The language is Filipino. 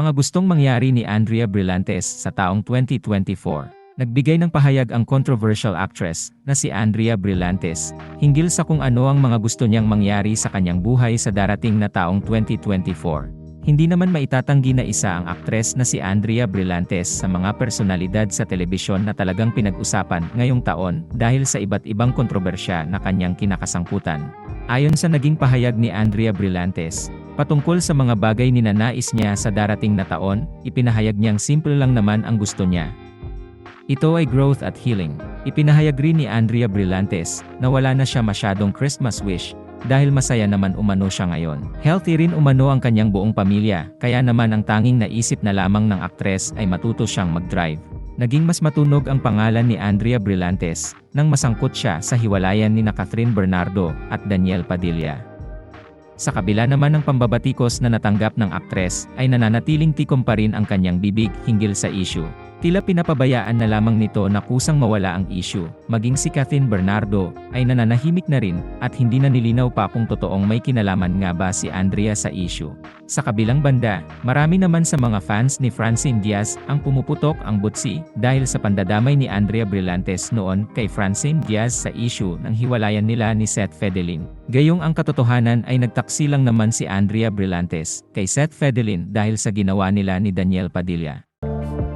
Mga gustong mangyari ni Andrea Brillantes sa taong 2024. Nagbigay ng pahayag ang controversial actress na si Andrea Brillantes hinggil sa kung ano ang mga gusto niyang mangyari sa kanyang buhay sa darating na taong 2024. Hindi naman maitatanggi na isa ang aktres na si Andrea Brillantes sa mga personalidad sa telebisyon na talagang pinag-usapan ngayong taon dahil sa iba't ibang kontrobersya na kanyang kinakasangkutan. Ayon sa naging pahayag ni Andrea Brillantes, patungkol sa mga bagay ni nanais niya sa darating na taon, ipinahayag niyang simple lang naman ang gusto niya. Ito ay growth at healing. Ipinahayag rin ni Andrea Brillantes na wala na siya masyadong Christmas wish dahil masaya naman umano siya ngayon. Healthy rin umano ang kanyang buong pamilya, kaya naman ang tanging naisip na lamang ng aktres ay matuto siyang mag-drive. Naging mas matunog ang pangalan ni Andrea Brillantes nang masangkot siya sa hiwalayan ni na Catherine Bernardo at Daniel Padilla. Sa kabila naman ng pambabatikos na natanggap ng aktres, ay nananatiling tikom pa rin ang kanyang bibig hinggil sa issue. Tila pinapabayaan na lamang nito na kusang mawala ang issue, maging si Catherine Bernardo, ay nananahimik na rin, at hindi na nilinaw pa kung totoong may kinalaman nga ba si Andrea sa issue. Sa kabilang banda, marami naman sa mga fans ni Francine Diaz ang pumuputok ang butsi dahil sa pandadamay ni Andrea Brillantes noon kay Francine Diaz sa issue ng hiwalayan nila ni Seth Fedelin. Gayong ang katotohanan ay nagtaksi lang naman si Andrea Brillantes kay Seth Fedelin dahil sa ginawa nila ni Daniel Padilla.